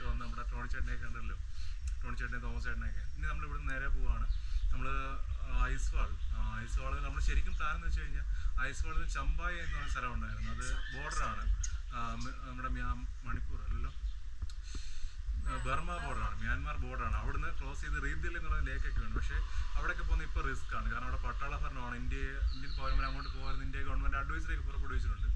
ആയിട്ട് വന്ന് നമ്മുടെ ടോണി ചേട്ടനെയൊക്കെ കണ്ടല്ലോ. ടോണി ചേട്ടനെ തോമസ് ചേട്ടനെയൊക്കെ ഇനി നമ്മൾ ഇവിടെ നേരെ പോവാണ്. നമ്മൾ ഐസ് വാൾ ഐസ് നമ്മൾ ശരിക്കും പ്ലാൻ എന്ന് വെച്ച് കഴിഞ്ഞാൽ ഐസ് വാളിൽ ചമ്പായ എന്ന് പറഞ്ഞ സ്ഥലം ഉണ്ടായിരുന്നു അത് ബോർഡറാണ്. നമ്മുടെ മണിപ്പൂർ അല്ലല്ലോ. ബർമ ബോർഡറാണ്. മ്യാൻമാർ ബോർഡറാണ്. അവിടുന്ന് ക്ലോസ് ചെയ്ത് റീദിൽ എന്നുള്ള ലേക്കൊക്കെ ഉണ്ട്. പക്ഷേ അവിടെയൊക്കെ പോകുന്ന ഇപ്പോൾ റിസ്ക് ആണ് കാരണം അവിടെ പട്ടാള ഭരണമാണ്. ഇന്ത്യ ഇന്ത്യൻ പൗരന്മാർ അങ്ങോട്ട് പോകാൻ ഇന്ത്യ ഗവൺമെന്റ് അഡ്വൈസറി ഒക്കെ പുറപ്പെടുവിച്ചിട്ടുണ്ട്.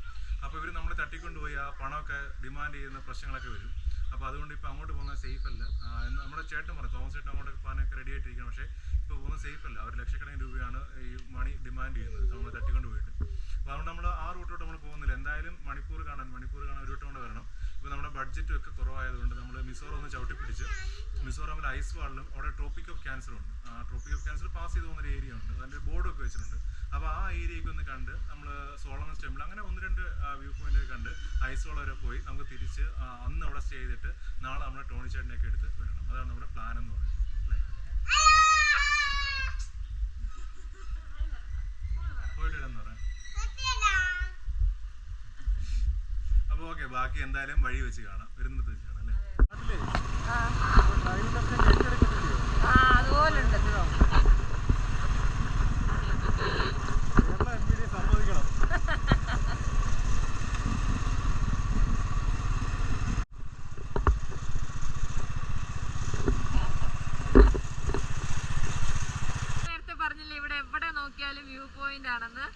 അപ്പോൾ ഇവർ നമ്മളെ തട്ടിക്കൊണ്ടുപോയി ആ പണമൊക്കെ ഡിമാൻഡ് ചെയ്യുന്ന പ്രശ്നങ്ങളൊക്കെ വരും. അപ്പോൾ അതുകൊണ്ട് ഇപ്പോൾ അങ്ങോട്ട് പോകുന്നത് സേഫ് അല്ല. എന്ന് നമ്മുടെ ചേട്ടൻ പറഞ്ഞു തോമസ് ചേട്ടൻ അങ്ങോട്ടൊക്കെ പോകാനൊക്കെ റെഡി ആയിട്ടിരിക്കണം പക്ഷേ ഇപ്പോൾ പോകുന്നത് സേഫ് അല്ല. അവർ ലക്ഷക്കണക്കിന് രൂപയാണ് ഈ മണി ഡിമാൻഡ് ചെയ്യുന്നത്. നമ്മൾ തട്ടിക്കൊണ്ട് പോയിട്ട്. അപ്പോൾ അതുകൊണ്ട് നമ്മൾ ആ റൂട്ടോട്ട് നമ്മൾ പോകുന്നില്ല. എന്തായാലും മണിപ്പൂർ കാണാൻ മണിപ്പൂർ കാണാൻ ഒരു വട്ടം കൊണ്ട് വരണം. ഇപ്പോൾ നമ്മുടെ ബഡ്ജറ്റും ഒക്കെ കുറവായതുകൊണ്ട് നമ്മൾ മിസോറം ഒന്ന് ചവിട്ടി പിടിച്ച് മിസോറാമിൽ ഐസ് വാളിലും അവിടെ ട്രോപ്പിക് ഓഫ് ആ ട്രോപ്പിക് ഓഫ് ക്യാൻസർ പാസ് ചെയ്ത് പോകുന്ന ഒരു ഏരിയ ഉണ്ട്. അതിന്റെ ബോർഡൊക്കെ വെച്ചിട്ടുണ്ട്. കണ്ട് നമ്മൾ സോളമൻ സ്റ്റെമ്പിൾ അങ്ങനെ ഒന്ന് രണ്ട് വ്യൂ പോയിന്റ് കണ്ട് ഐസ് വാൾ വരെ പോയി നമുക്ക് തിരിച്ച് അന്ന് അവിടെ സ്റ്റേ ചെയ്തിട്ട് നാളെ നമ്മൾ ടോണി ചേട്ടനെയൊക്കെ എടുത്ത് വരണം അതാണ് നമ്മുടെ പ്ലാൻ എന്ന് പറയുന്നത് അപ്പോൾ ബാക്കി എന്തായാലും വഴി വെച്ച് കാണാം വരുന്നത് വെച്ച് കാണാം അല്ലേ ആ അതുപോലെ ഉണ്ട് സമ്മതിക്കണം നേരത്തെ പറഞ്ഞില്ലേ ഇവിടെ എവിടെ നോക്കിയാലും വ്യൂ പോയിന്റ് ആണെന്ന്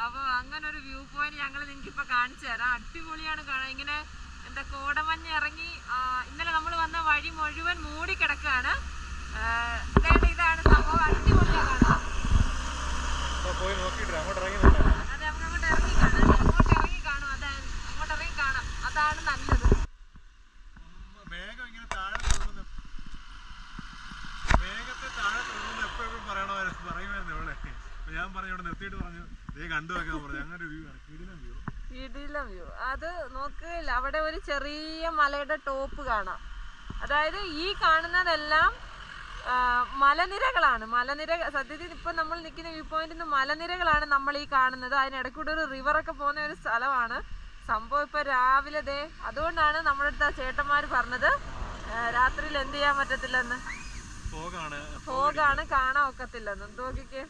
അപ്പോൾ അങ്ങനെ ഒരു വ്യൂ പോയിന്റ് ഞങ്ങൾ നിങ്ങൾക്ക് ഇപ്പൊ കാണിച്ചു തരാം. അടിപൊളിയാണ് കാണാൻ. ഇങ്ങനെ എന്താ കോടമഞ്ഞ് ഇറങ്ങി ഇന്നലെ നമ്മൾ വന്ന വഴി മുഴുവൻ മൂടി കിടക്കുകയാണ് ആ, ഇതാണ്ട് ഇതാണ് സംഭവം അടിപൊളിയാണ് കാണാൻ പോയി നോക്കിയിട്ട് അങ്ങോട്ട് ഇറങ്ങി നോക്കാം അതെ നമുക്ക് അങ്ങോട്ട് ഇറങ്ങി കാണാം അങ്ങോട്ട് ഇറങ്ങി കാണും അതാണ് അങ്ങോട്ട് ഇറങ്ങി കാണാം അതാണ് നല്ലത് മേഘം ഇങ്ങനെ താഴെ തൊടുന്നു മേഘത്തെ താഴെ തൊടുന്നു എപ്പോഴും പറയണമായിരുന്നു പറയുമായിരുന്നു ഇവിടെ അപ്പൊ ഞാൻ പറഞ്ഞു ഇവിടെ നിർത്തിയിട്ട് പറഞ്ഞു ദേ കണ്ടു വെക്കാൻ പറഞ്ഞു അങ്ങനെ വ്യൂ ആണ് കിടിലം വ്യൂ ഇടിലം വ്യൂ അത് നോക്കില്ല അവിടെ ഒരു ചെറിയ മലയുടെ ടോപ്പ് കാണാം. അതായത് ഈ കാണുന്നതെല്ലാം മലനിരകളാണ്. മലനിര സത്യത്തിൽ ഇപ്പൊ നമ്മൾ നിൽക്കുന്ന വ്യൂ പോയിന്റിൽ നിന്ന് മലനിരകളാണ് നമ്മൾ ഈ കാണുന്നത്. അതിനിടയ്ക്കൂടെ ഒരു റിവറൊക്കെ പോകുന്ന ഒരു സ്ഥലമാണ്. സംഭവം ഇപ്പൊ രാവിലെ ദേ അതുകൊണ്ടാണ് നമ്മുടെ അടുത്ത് ആ ചേട്ടന്മാർ പറഞ്ഞത്. രാത്രിയിൽ എന്ത് ചെയ്യാൻ പറ്റത്തില്ലെന്ന്? ഫോഗാണ്. ഫോഗാണ് കാണാൻ ഒക്കത്തില്ലെന്ന്. നോക്കിക്കേ.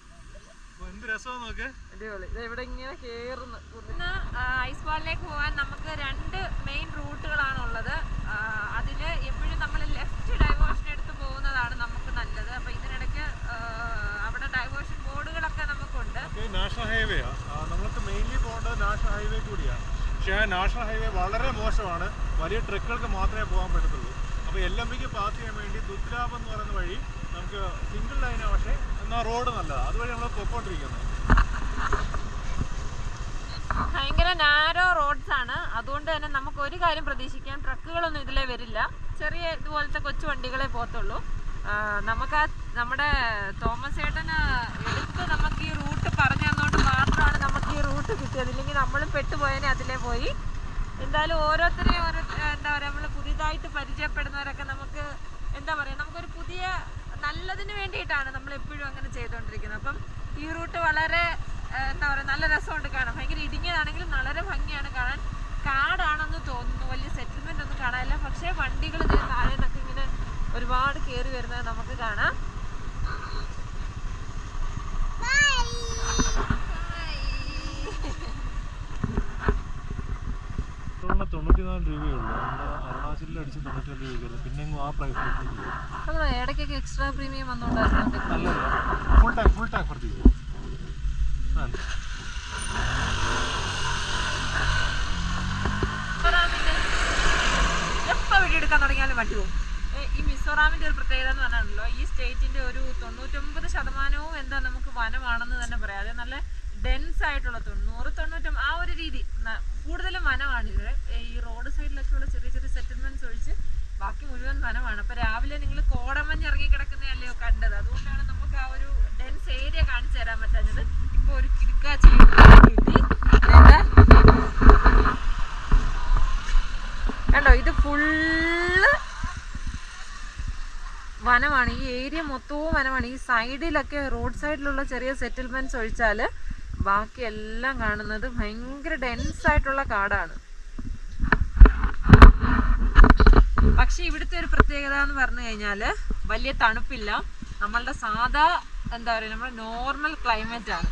ഇന്ന് ഐസ് വാളിലേക്ക് പോകാൻ നമുക്ക് രണ്ട് മെയിൻ റൂട്ടുകളാണ് ഉള്ളത് അതിൽ എപ്പോഴും നമ്മൾ ലെഫ്റ്റ് ഡൈവേർഷൻ എടുത്ത് പോകുന്നതാണ് നമുക്ക് നല്ലത്. അപ്പൊ ഇതിനിടയ്ക്ക് അവിടെ ഡൈവേർഷൻ ബോർഡുകളൊക്കെ നമുക്കുണ്ട്. നാഷണൽ ഹൈവേ നമുക്ക് മെയിൻലി പോകേണ്ടത് നാഷണൽ ഹൈവേ കൂടിയാണ്. പക്ഷേ ആ നാഷണൽ ഹൈവേ വളരെ മോശമാണ്. വലിയ ട്രക്കുകൾക്ക് മാത്രമേ പോകാൻ പറ്റത്തുള്ളൂ. അപ്പോൾ എൽ എം പിക്ക് പാസ് ചെയ്യാൻ വേണ്ടി ദുദ്രാബ് എന്ന് പറയുന്ന വഴി നമുക്ക് സിംഗിൾ ലൈനാണ് പക്ഷേ റോഡ് നല്ലതാണ് നമ്മൾ ഭയങ്കര നാരോ റോഡ്സ് ആണ്. അതുകൊണ്ട് തന്നെ നമുക്ക് ഒരു കാര്യം പ്രതീക്ഷിക്കാൻ ട്രക്കുകളൊന്നും ഇതിലെ വരില്ല. ചെറിയ ഇതുപോലത്തെ കൊച്ചു വണ്ടികളെ പോകത്തുള്ളൂ. നമുക്ക് ആ നമ്മുടെ തോമസ് ഏട്ടന് എടുത്ത് നമുക്ക് ഈ റൂട്ട് പറഞ്ഞു തന്നുകൊണ്ട് മാത്രമാണ് നമുക്ക് ഈ റൂട്ട് കിട്ടിയത്. ഇല്ലെങ്കിൽ നമ്മളും പെട്ടുപോയതിനെ അതിലെ പോയി. എന്തായാലും ഓരോരുത്തരെയും ഓരോ എന്താ പറയുക നമ്മൾ പുതിയതായിട്ട് പരിചയപ്പെടുന്നവരൊക്കെ നമുക്ക് എന്താ പറയുക നമുക്കൊരു പുതിയ നല്ലതിന് വേണ്ടിയിട്ടാണ് നമ്മൾ എപ്പോഴും അങ്ങനെ ചെയ്തുകൊണ്ടിരിക്കുന്നത്. അപ്പം ഈ റൂട്ട് വളരെ എന്താ പറയുക നല്ല രസമുണ്ട് കാണാൻ. ഭയങ്കര ഇടുങ്ങിയതാണെങ്കിലും വളരെ ഭംഗിയാണ് കാണാൻ. കാടാണെന്ന് തോന്നുന്നു വലിയ സെറ്റിൽമെന്റ് ഒന്നും കാണാനില്ല. പക്ഷേ വണ്ടികൾ താഴെ നിന്നൊക്കെ ഇങ്ങനെ ഒരുപാട് കയറി വരുന്നത് നമുക്ക് കാണാം. എക്സ്ട്രാ പ്രീമിയം വന്നുകൊണ്ടായിരുന്നു നല്ലത് ഫുൾ ടാങ്ക് ഫുൾ ടാങ്ക് പ്രതി മിസോറാമിന്റെ എപ്പോൾ വീഡിയോ തുടങ്ങിയാലും വണ്ടി പോകും. ഈ മിസോറാമിന്റെ ഒരു പ്രത്യേകത എന്ന് പറഞ്ഞാണല്ലോ ഈ സ്റ്റേറ്റിന്റെ ഒരു തൊണ്ണൂറ്റൊമ്പത് ശതമാനവും എന്താ നമുക്ക് വനമാണെന്ന് തന്നെ പറയാം. അത് നല്ല ഡെൻസ് ആയിട്ടുള്ള തൊണ്ണൂറ് തൊണ്ണൂറ്റൊമ്പത് ആ ഒരു രീതി കൂടുതലും വനമാണിത്. ഈ റോഡ് സൈഡിലൊക്കെയുള്ള ചെറിയ ചെറിയ സെറ്റിൽമെന്റ്സ് ഒഴിച്ച് ബാക്കി മുഴുവൻ വനമാണ്. അപ്പൊ രാവിലെ നിങ്ങൾ കോടമഞ്ഞ് ഇറങ്ങി കിടക്കുന്നതല്ലയോ കണ്ടത്. അതുകൊണ്ടാണ് നമുക്ക് ആ ഒരു ഡെൻസ് ഏരിയ കാണിച്ചു തരാൻ പറ്റാഞ്ഞത്. ഇപ്പൊ ഒരു കിടക്കാച്ചി കിട്ടി. കണ്ടോ ഇത് ഫുള്ള് വനമാണ്. ഈ ഏരിയ മൊത്തവും വനമാണ്. ഈ സൈഡിലൊക്കെ റോഡ് സൈഡിലുള്ള ചെറിയ സെറ്റിൽമെന്റ്സ് ഒഴിച്ചാൽ ബാക്കി എല്ലാം കാണുന്നത് ഭയങ്കര ഡെൻസ് ആയിട്ടുള്ള കാടാണ്. പക്ഷെ ഇവിടുത്തെ ഒരു പ്രത്യേകത എന്ന് പറഞ്ഞു കഴിഞ്ഞാൽ വലിയ തണുപ്പില്ല. നമ്മളുടെ സാധാ എന്താ പറയുക നമ്മുടെ നോർമൽ ക്ലൈമറ്റ് ആണ്.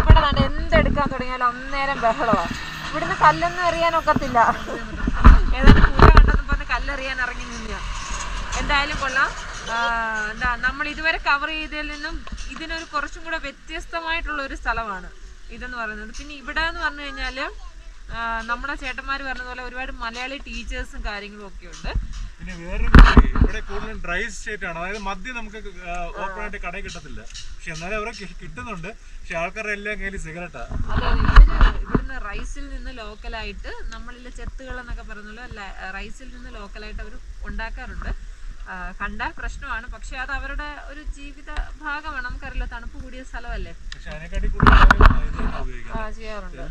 ഇവിടെ നല്ല എന്തെടുക്കാൻ തുടങ്ങിയാലും അന്നേരം ബഹളമാണ് ഇവിടുന്ന് കല്ലൊന്നും എറിയാനൊക്കത്തില്ല ഏതാണ്ട് പൂജ കണ്ടെന്ന് പറഞ്ഞ് കല്ലെറിയാൻ ഇറങ്ങി നിന്ന എന്തായാലും കൊള്ളാം. എന്താ നമ്മൾ ഇതുവരെ കവർ ചെയ്തതിൽ നിന്നും ഇതിനൊരു കുറച്ചും കൂടെ വ്യത്യസ്തമായിട്ടുള്ള ഒരു സ്ഥലമാണ് ഇതെന്ന് പറയുന്നത്. പിന്നെ ഇവിടെ എന്ന് പറഞ്ഞു കഴിഞ്ഞാൽ നമ്മുടെ ചേട്ടന്മാർ പറഞ്ഞതുപോലെ ഒരുപാട് മലയാളി ടീച്ചേഴ്സും കാര്യങ്ങളും ഒക്കെ ഉണ്ട്. പിന്നെ വേറൊരു ഇവിടെ കൂടുതലും ഡ്രൈ സ്റ്റേറ്റ് ആണ്. അതായത് മദ്യം നമുക്ക് ഓപ്പൺ ആയിട്ട് കടയിൽ കിട്ടത്തില്ല. പക്ഷെ എന്നാലും അവരെ കിട്ടുന്നുണ്ട്. പക്ഷെ ആൾക്കാരുടെ എല്ലാം കയ്യിൽ സിഗരറ്റാ. ഇവിടുന്ന് റൈസിൽ നിന്ന് ലോക്കലായിട്ട് നമ്മളിലെ ചെത്തുകൾ എന്നൊക്കെ പറയുന്നല്ലോ റൈസിൽ നിന്ന് ലോക്കലായിട്ട് അവർ ഉണ്ടാക്കാറുണ്ട്. കണ്ടാൽ പ്രശ്നമാണ്. പക്ഷെ അത് അവരുടെ ഒരു ജീവിത ഭാഗമാണ്. നമുക്കറിയില്ല തണുപ്പ് കൂടിയ സ്ഥലമല്ലേ? ചെയ്യാറുണ്ട്.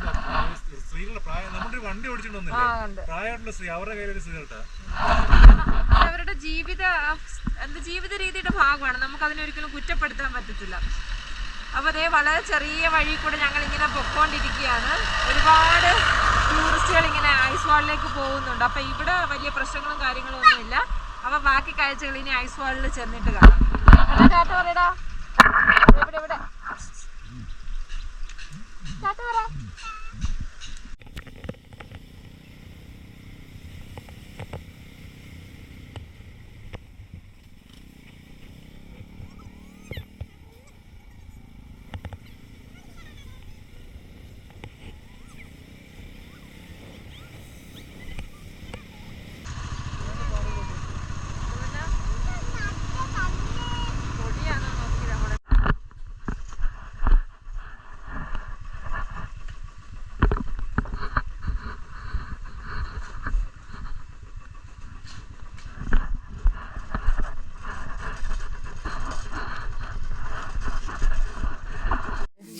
സ്ത്രീകളുടെ പ്രായം നമ്മുടെ വണ്ടി പ്രായമായിട്ടുള്ള സ്ത്രീ അവരുടെ സിഗരറ്റാ. അവരുടെ ജീവിത എന്താ ജീവിത രീതിയുടെ ഭാഗമാണ്. നമുക്ക് അതിനെ ഒരിക്കലും കുറ്റപ്പെടുത്താൻ പറ്റത്തില്ല. അപ്പൊ അതേ വളരെ ചെറിയ വഴി കൂടെ ഞങ്ങൾ ഇങ്ങനെ പൊക്കോണ്ടിരിക്കുകയാണ്. ഒരുപാട് ടൂറിസ്റ്റുകൾ ഇങ്ങനെ ഐസ് വാളിലേക്ക് പോകുന്നുണ്ട്. അപ്പൊ ഇവിടെ വലിയ പ്രശ്നങ്ങളും കാര്യങ്ങളും ഒന്നുമില്ല. അപ്പൊ ബാക്കി കാഴ്ചകൾ ഇനി ഐസ് വാളിൽ ചെന്നിട്ട് കാണാം. ടാറ്റ പറയടാ. ഇവിടെ ഇവിടെ. ടാറ്റ പറ.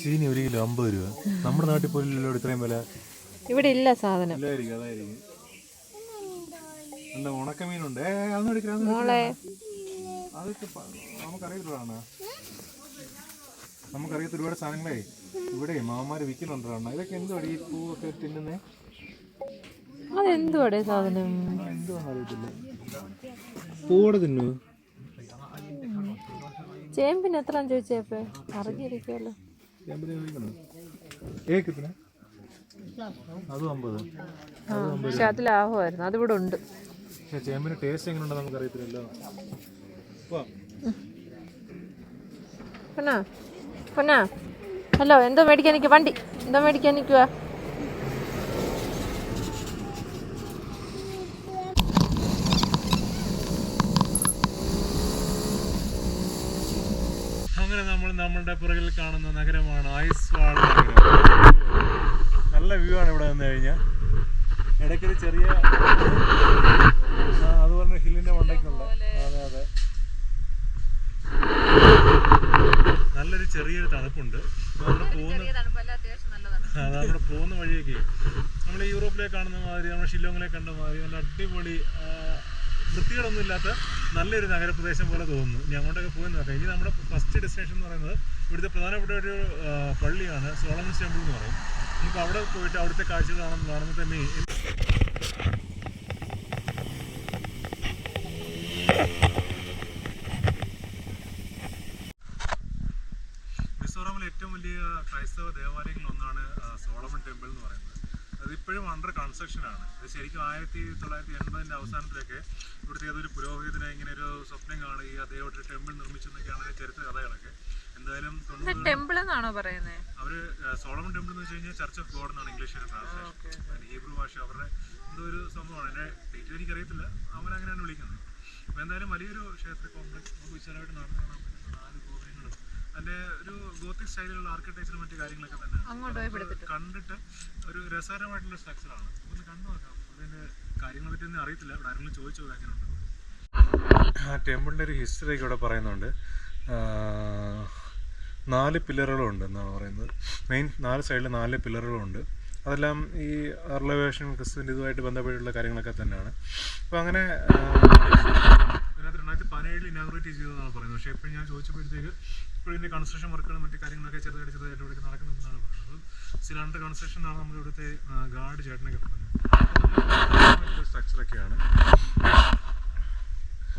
ചീനി ഒരു കിലോ അമ്പത് രൂപ. നമ്മുടെ നാട്ടിൽ പോലും ഇത്രയും വില. ഇവിടെ ഇല്ല സാധനം. ഇല്ലായിരിക്കും അതായിരിക്കും. എന്താ ഉണക്കമീനുണ്ട്? ഏ അതൊന്നും എടുക്കാം മോളെ. അതൊക്കെ പ- നമുക്കറിയത്തില്ലാണ് നമുക്കറിയാത്ത ഒരുപാട് സാധനങ്ങളെ. ഇവിടെ മാമാര് വിൽക്കുന്നുണ്ടാണ് ഇതൊക്കെ എന്തുവാടി ഈ പൂവൊക്കെ തിന്നുന്നേ? അതെന്തുവാടേ സാധനം? എന്തുവാന്ന് അറിയത്തില്ല. പൂവോടെ തിന്നു ചേമ്പിന് എത്ര ചോദിച്ചേപ്പേ അറിഞ്ഞിരിക്കുമല്ലോ അതും അമ്പത്. ആ പക്ഷെ അത് ലാഭമായിരുന്നു. അതിവിടെ ഉണ്ട്. പക്ഷെ ചേമ്പിന് ടേസ്റ്റ് നമുക്കറിയത്തില്ലല്ലോ. പൊന്നാ പൊന്നാ. ഹലോ എന്തോ മേടിക്കാൻ നിൽക്കുക വണ്ടി. എന്തോ മേടിക്കാൻ നിൽക്കുക അങ്ങനെ നമ്മൾ നമ്മളുടെ പുറകിൽ കാണുന്ന നഗരമാണ് ഐസ്വാൾ നഗരം. നല്ല വ്യൂ ആണ് ഇവിടെ വന്നു കഴിഞ്ഞാൽ ഇടയ്ക്കൊരു ചെറിയ അതുപോലെ ഹില്ലിന്റെ മണ്ടയ്ക്കുള്ള. അതെ അതെ. നല്ലൊരു ചെറിയൊരു തണുപ്പുണ്ട്. നമ്മൾ പോകുന്ന അത് നമ്മുടെ പോകുന്ന വഴിയൊക്കെ നമ്മൾ യൂറോപ്പിലേക്ക് കാണുന്ന മാതിരി നമ്മുടെ ഷില്ലോങ്ങിലേക്ക് കണ്ട മാതിരി നല്ല അടിപൊളി വൃത്തികളൊന്നും ഇല്ലാത്ത നല്ലൊരു നഗരപ്രദേശം പോലെ തോന്നുന്നു. ഇനി അങ്ങോട്ടൊക്കെ പോയെന്ന് നോക്കാം. ഇനി നമ്മുടെ ഫസ്റ്റ് ഡെസ്റ്റിനേഷൻ എന്ന് പറയുന്നത് ഇവിടുത്തെ പ്രധാനപ്പെട്ട ഒരു പള്ളിയാണ് സോളമൻസ് ടെമ്പിൾ എന്ന് പറയും. നമുക്ക് അവിടെ പോയിട്ട് അവിടുത്തെ കാഴ്ച കാണാൻ കാണുമ്പോൾ തന്നെ മിസോറാമിലെ ഏറ്റവും വലിയ ക്രൈസ്തവ ദേവാലയങ്ങളിൽ ഒന്നാണ് സോളമൻ ടെമ്പിൾ എന്ന് പറയുന്നത്. അത് ഇപ്പോഴും അണ്ടർ കൺസ്ട്രക്ഷൻ ആണ്. ഇത് ശരിക്കും ആയിരത്തി തൊള്ളായിരത്തി എൺപതിന്റെ അവസാനത്തിലൊക്കെ ഇവിടുത്തെ ഏതൊരു പുരോഹിതനെ ഇങ്ങനെ ഒരു സ്വപ്നം കാണുക അദ്ദേഹം ഒരു ടെമ്പിൾ നിർമ്മിച്ചെന്നൊക്കെയാണ് ചരിത്ര കഥകളൊക്കെ. എന്തായാലും ടെമ്പിൾ എന്നാണോ പറയുന്നത് അവർ സോളമൺ ടെമ്പിൾ എന്ന് വെച്ച് കഴിഞ്ഞാൽ ചർച്ച് ഓഫ് ഗോഡ് എന്നാണ് ഇംഗ്ലീഷിൽ ട്രാൻസ്ലേഷൻ ഹീബ്രു ഭാഷ അവരുടെ എന്തോ ഒരു സംഭവമാണ്. എന്റെ ഡീറ്റെയിൽ എനിക്കറിയത്തില്ല. അവരങ്ങനെയാണ് വിളിക്കുന്നത്. അപ്പോൾ എന്തായാലും വലിയൊരു ക്ഷേത്ര കോംപ്ലക്സ് നമുക്ക് വിശാലമായിട്ട് നടന്നു കാണാൻ പറ്റുന്ന നാല് ഗോപുരങ്ങളും അതിന്റെ ഒരു ഗോത്തിക് സ്റ്റൈലിലുള്ള ആർക്കിടെക്ചറും മറ്റു കാര്യങ്ങളൊക്കെ തന്നെ അങ്ങോട്ട് പോയി പിടിച്ചിട്ട്. കണ്ടിട്ട് ഒരു രസകരമായിട്ടുള്ള സ്ട്രക്ചറാണ് ഒന്ന് കണ്ടു നോക്കാം. അതിന്റെ കാര്യങ്ങളെ പറ്റി ഒന്നും അറിയത്തില്ല. ഇവിടെ ആരെങ്കിലും ചോദിച്ചു എങ്ങനെയുണ്ട്? ആ ടെമ്പിളിന്റെ ഒരു ഹിസ്റ്ററി ഒക്കെ ഇവിടെ പറയുന്നുണ്ട്. നാല് പില്ലറുകളുണ്ട് എന്നാണ് പറയുന്നത്. മെയിൻ നാല് സൈഡിൽ നാല് പില്ലറുകളുണ്ട് അതെല്ലാം ഈ അർലവേഷൻ ക്രിസ്തുവിന്റെ ഇതുമായിട്ട് ബന്ധപ്പെട്ടുള്ള കാര്യങ്ങളൊക്കെ തന്നെയാണ്. അപ്പോൾ അങ്ങനെ ഇനാഗുറേറ്റ് ചെയ്തതെന്നാണ് പറയുന്നത്. പക്ഷേ ഇപ്പോൾ ഞാൻ ചോദിച്ചപ്പോഴത്തേക്ക് ഇപ്പോൾ ഇതിന്റെ കൺസ്ട്രക്ഷൻ വർക്കുകളും മറ്റു കാര്യങ്ങളൊക്കെ ചെറുതായിട്ട് ചെറുതായിട്ട് ഇവിടെ നടക്കുന്നുണ്ടെന്നാണ് പറയുന്നത്. സിലിണ്ടർ കൺസ്ട്രക്ഷൻ ആണ് നമ്മുടെ ഇവിടുത്തെ ഗാർഡ് ചേട്ടനൊക്കെ പറഞ്ഞത് സ്ട്രക്ചറൊക്കെയാണ്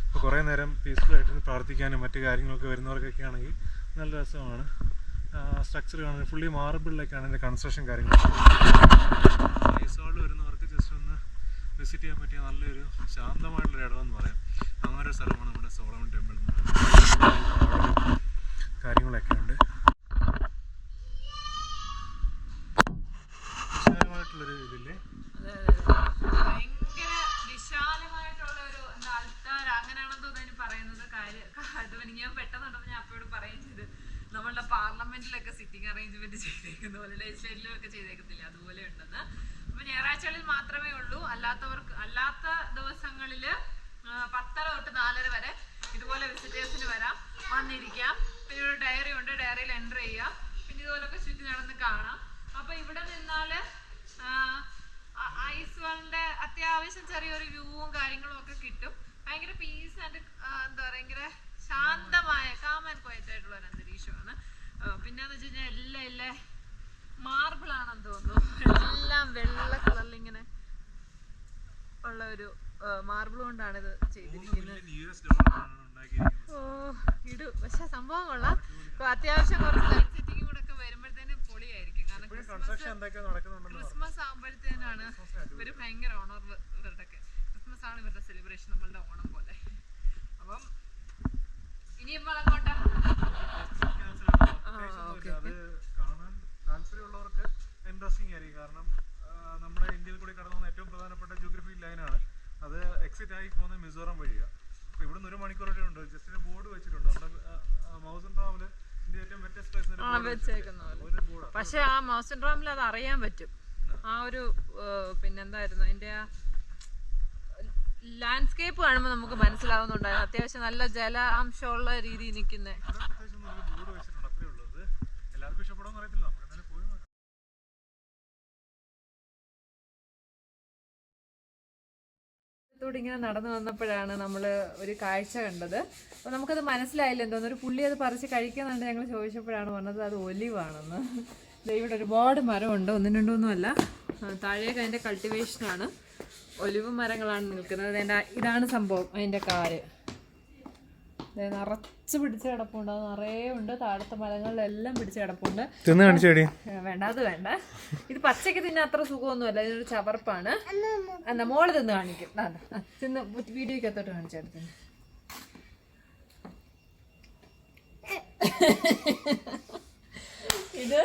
ഇപ്പോൾ കുറേ നേരം പീസ്ഫുൾ ആയിട്ട് പ്രാർത്ഥിക്കാനും മറ്റു കാര്യങ്ങളൊക്കെ വരുന്നവർക്കൊക്കെ ആണെങ്കിൽ നല്ല രസമാണ്. സ്ട്രക്ചർ കാണുന്നത് ഫുള്ളി മാർബിളിലൊക്കെയാണ് ഇതിന്റെ കൺസ്ട്രക്ഷൻ കാര്യങ്ങൾ ഐസോളിൽ വരുന്നവർക്ക് ജസ്റ്റ് ഒന്ന് വിസിറ്റ് ചെയ്യാൻ പറ്റിയ നല്ലൊരു ശാന്തമായിട്ടുള്ളൊരു ഇടമെന്ന് പറയാം. അങ്ങനെ ഒരു സ്ഥലമാണ് സോളമൻ ടെമ്പിൾ കാര്യങ്ങളൊക്കെ ഉണ്ട്. വിശാലമായിട്ടുള്ളൊരു ഇതില്ലേ? നമ്മളുടെ പാർലമെന്റിലൊക്കെ സിറ്റിംഗ് അറേഞ്ച്മെന്റ് ചെയ്തേക്കുന്ന പോലെ ലെജിസ്ലേറ്ററിലും ഒക്കെ ചെയ്തേക്കത്തില്ല? അതുപോലെ ഉണ്ടെന്ന്. അപ്പൊ ഞായറാഴ്ചകളിൽ മാത്രമേ ഉള്ളൂ. അല്ലാത്തവർക്ക് അല്ലാത്ത ദിവസങ്ങളിൽ പത്തര തൊട്ട് നാലര വരെ ഇതുപോലെ വിസിറ്റേഴ്സിന് വരാം. വന്നിരിക്കാം. പിന്നെ ഒരു ഡയറി ഉണ്ട്. ഡയറിയിൽ എന്റർ ചെയ്യാം. പിന്നെ ഇതുപോലൊക്കെ ചുറ്റി നടന്ന് കാണാം. അപ്പോൾ ഇവിടെ നിന്നാൽ ഐസ് വേൾഡിന്റെ അത്യാവശ്യം ചെറിയൊരു വ്യൂവും കാര്യങ്ങളും ഒക്കെ കിട്ടും. ഭയങ്കര പീസ് ആൻഡ് എന്താ പറയുക ഭയങ്കര ശാന്തമായ കാം ആൻഡ് ക്വയറ്റ് ആയിട്ടുള്ള ഒരു അന്തരീക്ഷമാണ്. പിന്നെന്ന് വെച്ച് കഴിഞ്ഞാൽ എല്ലാം എല്ലാം മാർബിൾ ആണെന്ന് തോന്നുന്നു. എല്ലാം വെള്ള കളറിൽ ഇങ്ങനെ ഉള്ള ഒരു മാർബിൾ കൊണ്ടാണ് ഇത് ചെയ്തിരിക്കുന്നത്. ഇടു. പക്ഷെ സംഭവം കൊള്ളാം. അത്യാവശ്യം കുറച്ച് ലൈറ്റ് സെറ്റിംഗ് കൂടെ ഒക്കെ വരുമ്പോഴത്തേന് പൊളിയായിരിക്കും. കാരണം ക്രിസ്മസ് ആകുമ്പോഴത്തേനാണ് ഇവർ ഭയങ്കര ഓണർ ഇവരുടെ ക്രിസ്മസ് ആണ് ഇവരുടെ സെലിബ്രേഷൻ നമ്മളുടെ ഓണം പോലെ. അപ്പം ഇനി കാണാൻ താല്പര്യമുള്ളവർക്ക് ഇൻട്രസ്റ്റിംഗ് ആയിരിക്കും. കാരണം നമ്മുടെ ഇന്ത്യയിൽ കൂടി കടന്നു ഏറ്റവും പ്രധാനപ്പെട്ട ജോഗ്രഫി ലൈനാണ് അത് എക്സിറ്റ് ആയി പോകുന്ന മിസോറാം വഴിയാണ് ഇവിടുന്ന് ഒരു മണിക്കൂറോടെ ഉണ്ട് ജസ്റ്റ് ഒരു ബോർഡ് വെച്ചിട്ടുണ്ട്. നമ്മുടെ പ്ലേസ് ആ വെച്ചേക്കുന്ന പക്ഷെ ആ മൗസൻ ഡ്രാമിൽ അത് അറിയാൻ പറ്റും. ആ ഒരു പിന്നെന്തായിരുന്നു? അതിന്റെ ആ ലാൻഡ്സ്കേപ്പ് കാണുമ്പോൾ നമുക്ക് മനസ്സിലാവുന്നുണ്ടായിരുന്നു അത്യാവശ്യം നല്ല ജല അംശമുള്ള രീതിയിൽ നിൽക്കുന്നേ എല്ലാവർക്കും ഇഷ്ടപ്പെടുമെന്ന് അറിയത്തില്ല. ത്തോടെ ഇങ്ങനെ നടന്നു വന്നപ്പോഴാണ് നമ്മൾ ഒരു കാഴ്ച കണ്ടത്. അപ്പോൾ നമുക്കത് മനസ്സിലായില്ല എന്തോന്ന്. ഒരു പുള്ളി അത് പറിച്ച് കഴിക്കുന്നുണ്ട് ഞങ്ങൾ ചോദിച്ചപ്പോഴാണ് പറഞ്ഞത് അത് ഒലിവാണെന്ന്. ഇവിടെ ഒരുപാട് മരമുണ്ട്. ഒന്നും രണ്ടൊന്നും അല്ല. ആ, താഴേക്ക് അതിന്റെ കൾട്ടിവേഷനാണ് ഒലിവ് മരങ്ങളാണ് നിൽക്കുന്നത്. അതിന്റെ ഇതാണ് സംഭവം. അതിന്റെ കാര് ദേ നിറച്ച് പിടിച്ച് കിടപ്പുണ്ട്. അത് നിറയെ ഉണ്ട്. താഴത്തെ മരങ്ങളിലെല്ലാം പിടിച്ച് കിടപ്പുണ്ട്. തിന്ന് കാണിച്ചേടി? വേണ്ട അത് വേണ്ട. ഇത് പച്ചക്ക് തിന്നാൻ അത്ര സുഖമൊന്നുമല്ല. ഇതിനൊരു ചവർപ്പാണ്. എന്നാ മോൾ തിന്ന് കാണിക്കും. തിന്ന് വീഡിയോക്കകത്തോട്ട് കാണിച്ചെടുത്ത് ഇത്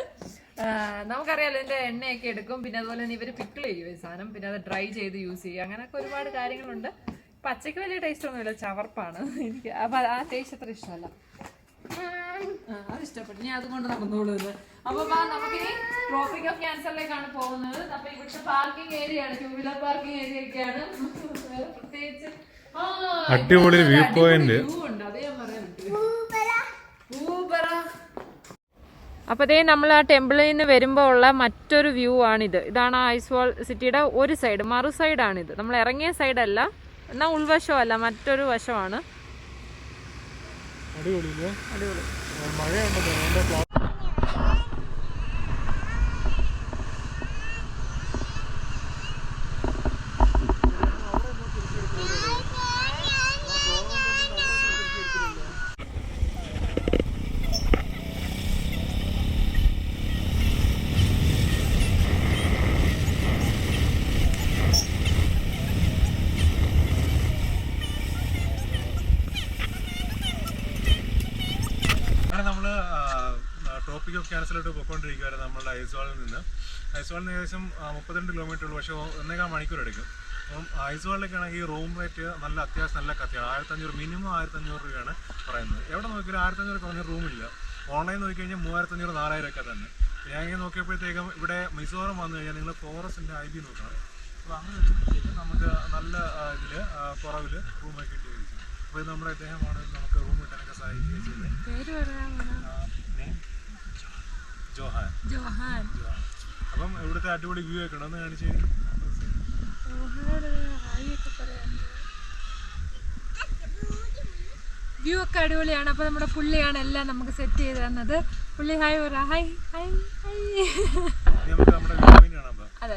നമുക്കറിയാലോ ഇതിന്റെ എണ്ണയൊക്കെ എടുക്കും. പിന്നെ അതുപോലെ തന്നെ ഇവർ പിക്കിൾ ചെയ്യും ഈ സാധനം. പിന്നെ അത് ഡ്രൈ ചെയ്ത് യൂസ് ചെയ്യും അങ്ങനെയൊക്കെ ഒരുപാട് കാര്യങ്ങളുണ്ട്. പച്ചക്ക് വലിയ ടേസ്റ്റ് ഒന്നുമില്ല ചവർപ്പാണ്. എനിക്ക് അപ്പൊ ആ ടേസ്റ്റ് അത്ര ഇഷ്ടമല്ല. ആ, അത് ഇഷ്ടപ്പെട്ടു. ഞാൻ അതുകൊണ്ട് നടന്നോളൂ ഇത്. അപ്പൊ വാ, നമുക്കിനി ട്രോപ്പിക് ഓഫ് ക്യാൻസറിലേക്കാണ് പോകുന്നത്. അപ്പൊ ഇവിടുത്തെ പാർക്കിംഗ് ഏരിയ ആണ്. ടൂ വീലർ പാർക്കിംഗ് ഏരിയ ഒക്കെയാണ്. പ്രത്യേകിച്ച് അടിപൊളി വ്യൂ പോയിന്റ് അപ്പോൾ ദേ നമ്മൾ ആ ടെമ്പിളിൽ നിന്ന് വരുമ്പോൾ ഉള്ള മറ്റൊരു വ്യൂ ആണിത്. ഇതാണ് ഐസ്വാൾ സിറ്റിയുടെ ഒരു സൈഡ് മറു സൈഡാണിത് നമ്മൾ ഇറങ്ങിയ സൈഡല്ല എന്നാൽ ഉൾവശമല്ല മറ്റൊരു വശമാണ്. അടിപൊളി. അടിപൊളി മഴയുണ്ടല്ലോ അതുകൊണ്ട് ക്ലാസ് അങ്ങനെ നമ്മൾ ടോപ്പിക് ഓഫ് ക്യാൻസലോട്ട് പോയിക്കൊണ്ടിരിക്കുകയായിരുന്നു നമ്മളുടെ ഐസ്വാളിൽ നിന്ന്. ഐസ്വാളിന് ഏകദേശം മുപ്പത്തിരണ്ട് കിലോമീറ്റർ ഉള്ളൂ. പക്ഷേ ഒന്നേകാൽ മണിക്കൂർ എടുക്കും. അപ്പം ഐസ്വാളിലേക്ക് ആണെങ്കിൽ റൂം റേറ്റ് നല്ല അത്യാവശ്യം നല്ല കത്തിയാണ്. ആയിരത്തഞ്ഞൂറ് മിനിമം ആയിരത്തഞ്ഞൂറ് രൂപയാണ് പറയുന്നത്. എവിടെ നോക്കിയാലും ആയിരത്തഞ്ഞൂറ് കുറഞ്ഞ റൂമില്ല ഓൺലൈൻ നോക്കിക്കഴിഞ്ഞാൽ മൂവായിരത്തഞ്ഞൂറ് നാലായിരം ഒക്കെ തന്നെ. ഞാൻ ഇങ്ങനെ നോക്കിയപ്പോഴത്തേക്കും ഇവിടെ മിസോറം വന്നു കഴിഞ്ഞാൽ നിങ്ങൾ ഫോറസ്റ്റിന്റെ ഐ ബി നോക്കണം. അപ്പോൾ അങ്ങനെ വരുമ്പോഴത്തേക്കും നമുക്ക് നല്ല ഇതിൽ കുറവിൽ റൂമൊക്കെ കിട്ടിയിരിക്കും അപ്പോൾ ഇത് നമ്മുടെ ഇദ്ദേഹമാണ് നമുക്ക് റൂം കിട്ടാനൊക്കെ സഹായിക്കുകയും ചെയ്തത്. name? ജോഹാൻ. ജോഹാൻ. ജോഹാൻ അപ്പം ഇവിടുത്തെ അടിപൊളി വ്യൂ ഒക്കെ ഉണ്ടോ? ഒന്ന് കാണിച്ചു വ്യൂ ഒക്കെ അടിപൊളിയാണ്. അപ്പൊ നമ്മുടെ പുള്ളിയാണ് എല്ലാം നമുക്ക് സെറ്റ് ചെയ്ത് തന്നത്. പുള്ളി ഹായ് പറ ഹായ് ഹായ് ഹായ് അതെ